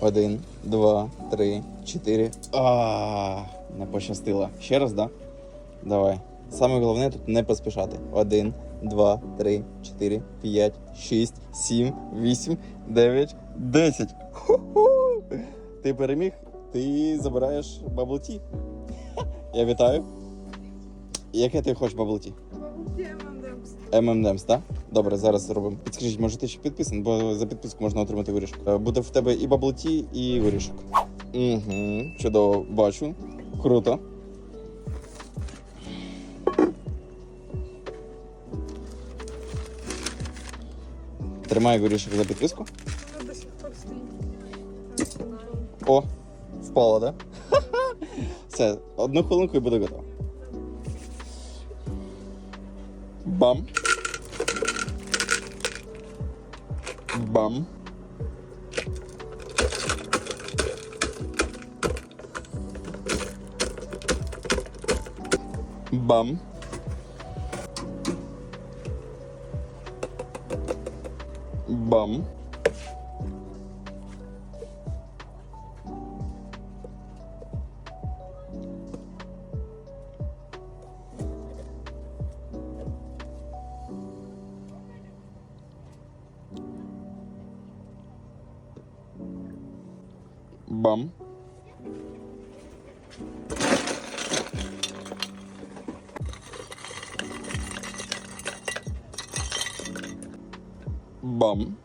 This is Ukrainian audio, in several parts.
Один, два, три, чотири. А, не пощастило. Ще раз, да? Давай. Саме головне тут не поспішати. Один, два, три, чотири, п'ять, шість, сім, вісім, дев'ять, десять. Ху-ху! Ти переміг, ти забираєш баблті. Я вітаю. Яке ти хочеш баблті? ММДМС, так? Добре, зараз зробимо. Підскажіть, може ти ще підписаний, бо за підписку можна отримати горішок. Е, Буде в тебе і баблті, і горішок. Угу, чудово, бачу. Круто. Тримай горішок за підписку. О, впало, да? Все, одну хвилинку і буде готово. Бам. Бам. Бам. Бам. bum. Bum.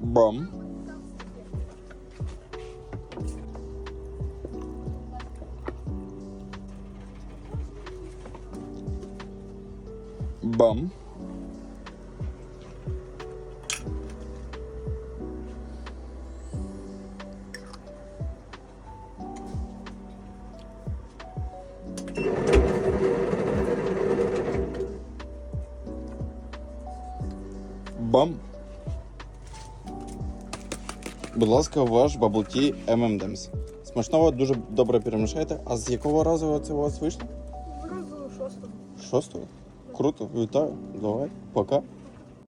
Bum. Бам. Бам. Будь ласка, ваш баблті M&M's. Смачного дуже добре перемішайте. А з якого разу це у вас вийшло? Разу шостого. Шостого? Круто, вітаю. Давай, пока.